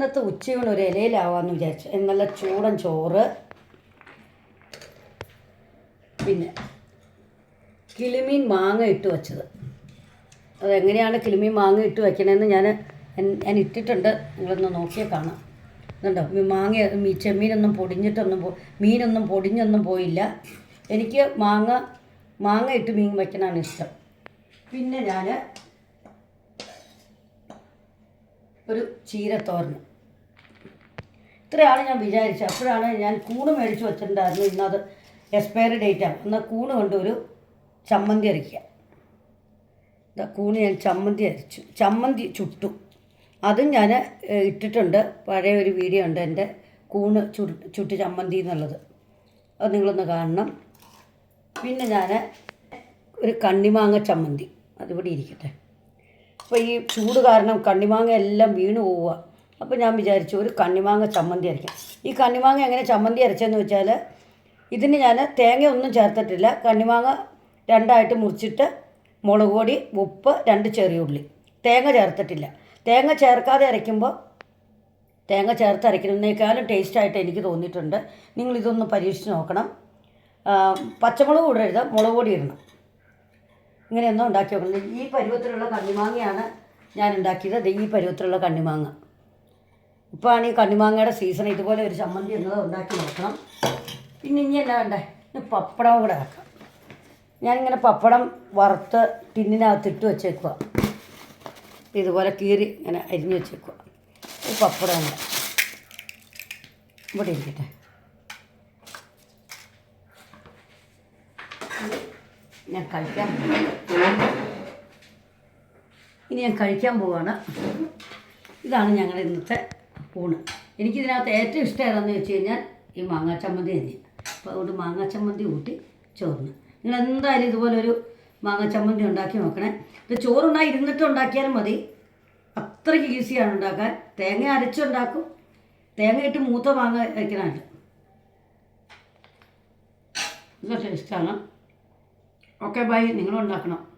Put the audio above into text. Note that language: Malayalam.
ഇന്നത്തെ ഉച്ചയൂണ് ഒരു ഇലയിലാവാമെന്ന് വിചാരിച്ചു. നല്ല ചൂടൻ ചോറ്. പിന്നെ കിളിമീൻ മാങ്ങ ഇട്ട് വച്ചത്. അതെങ്ങനെയാണ് കിളിമീൻ മാങ്ങ ഇട്ട് വയ്ക്കണമെന്ന് ഞാൻ ഞാൻ ഇട്ടിട്ടുണ്ട്. നിങ്ങളൊന്ന് നോക്കിയാൽ കാണാം. ഇതുണ്ടോ? മാങ്ങ മീ ചെമ്മീനൊന്നും പൊടിഞ്ഞിട്ടൊന്നും പോ മീനൊന്നും പൊടിഞ്ഞൊന്നും പോയില്ല. എനിക്ക് മാങ്ങ മാങ്ങ ഇട്ട് മീൻ വയ്ക്കണതാണ് ഇഷ്ടം. പിന്നെ ഞാൻ ഒരു ചീരത്തോരന്. ഇത്രയാണ് ഞാൻ വിചാരിച്ചത്. അപ്പോഴാണ് ഞാൻ കൂണ് മേടിച്ച് വെച്ചിട്ടുണ്ടായിരുന്നു. ഇന്നത് എക്സ്പയറി ഡേറ്റാണ് എന്നാൽ കൂണ് കൊണ്ട് ഒരു ചമ്മന്തി അരയ്ക്കുക ഇതാ കൂണ് ഞാൻ ചമ്മന്തി അരച്ചു. ചമ്മന്തി ചുട്ടു. അതും ഞാൻ ഇട്ടിട്ടുണ്ട്. പഴയ ഒരു വീഡിയോ ഉണ്ട് എന്റെ കൂണ് ചുട്ട് ചുട്ട് ചമ്മന്തി എന്നുള്ളത്. അത് നിങ്ങളൊന്ന് കാണണം. പിന്നെ ഞാൻ ഒരു കണ്ണിമാങ്ങ ചമ്മന്തി. അതിവിടെ ഇരിക്കട്ടെ. അപ്പോൾ ഈ ചൂട് കാരണം കണ്ണിമാങ്ങ എല്ലാം വീണ് പോവുക. അപ്പോൾ ഞാൻ വിചാരിച്ചു ഒരു കണ്ണിമാങ്ങ ചമ്മന്തി അരയ്ക്കാം. ഈ കണ്ണിമാങ്ങ എങ്ങനെ ചമ്മന്തി അരച്ചതെന്ന് വെച്ചാൽ ഇതിന് ഞാൻ തേങ്ങ ഒന്നും ചേർത്തിട്ടില്ല. കണ്ണിമാങ്ങ രണ്ടായിട്ട് മുറിച്ചിട്ട് മുളക് പൊടി ഉപ്പ് രണ്ട് ചെറിയ ഉള്ളി. തേങ്ങ ചേർത്തിട്ടില്ല. തേങ്ങ ചേർക്കാതെ അരയ്ക്കുമ്പോൾ തേങ്ങ ചേർത്ത് അരയ്ക്കുന്നതിനേക്കാളും ടേസ്റ്റായിട്ട് എനിക്ക് തോന്നിയിട്ടുണ്ട്. നിങ്ങളിതൊന്ന് പരീക്ഷിച്ച് നോക്കണം. പച്ചമുളക് എഴുതാം മുളക് പൊടി ഇടണം. ഇങ്ങനെയൊന്നും ഉണ്ടാക്കി നോക്കണം. ഈ പരുവത്തിലുള്ള കണ്ണിമാങ്ങയാണ് ഞാൻ ഉണ്ടാക്കിയത്. ഈ പരുവത്തിലുള്ള കണ്ണിമാങ്ങ. ഇപ്പോൾ ആണ് ഈ കണ്ണിമാങ്ങയുടെ സീസൺ ഇതുപോലെ ഒരു ചമ്മന്തി എന്നത് ഉണ്ടാക്കി നോക്കണം. പിന്നെ ഇനി എന്നാ വേണ്ടേ? ഇനി പപ്പടം കൂടെ ആക്കാം ഞാനിങ്ങനെ പപ്പടം വറുത്ത് ടിന്നിനകത്ത് ഇട്ട് വെച്ചേക്കുക ഇതുപോലെ കീറി ഇങ്ങനെ അരിഞ്ഞ് വെച്ചേക്കുക ഈ പപ്പടം കൂടെ. ഇവിടെ ഇരിക്കട്ടെ. ഞാൻ കഴിക്കാൻ ഇനി ഞാൻ കഴിക്കാൻ പോവാണ്. ഇതാണ് ഞങ്ങളുടെ ഇന്നത്തെ ഊണ് എനിക്കിതിനകത്ത് ഏറ്റവും ഇഷ്ടം ഏതാണെന്ന് വെച്ച് കഴിഞ്ഞാൽ ഈ മാങ്ങാ ചമ്മന്തി തന്നെയാണ് അപ്പോൾ അതുകൊണ്ട് മാങ്ങാ ചമ്മന്തി കൂട്ടി ചോറിന് നിങ്ങൾ എന്തായാലും ഇതുപോലൊരു മാങ്ങാ ചമ്മന്തി ഉണ്ടാക്കി നോക്കണേ. ഇത് ചോറുണ്ടായി ഇരുന്നിട്ട് ഉണ്ടാക്കിയാലും മതി. അത്രയ്ക്ക് ഈസിയാണ് ഉണ്ടാക്കാൻ. തേങ്ങ അരച്ചുണ്ടാക്കും. തേങ്ങയിട്ട് മൂത്ത മാങ്ങ വയ്ക്കണമല്ലോ. നല്ല ടേസ്റ്റാണ് ഓക്കെ ബൈ. നിങ്ങളും ഉണ്ടാക്കണം.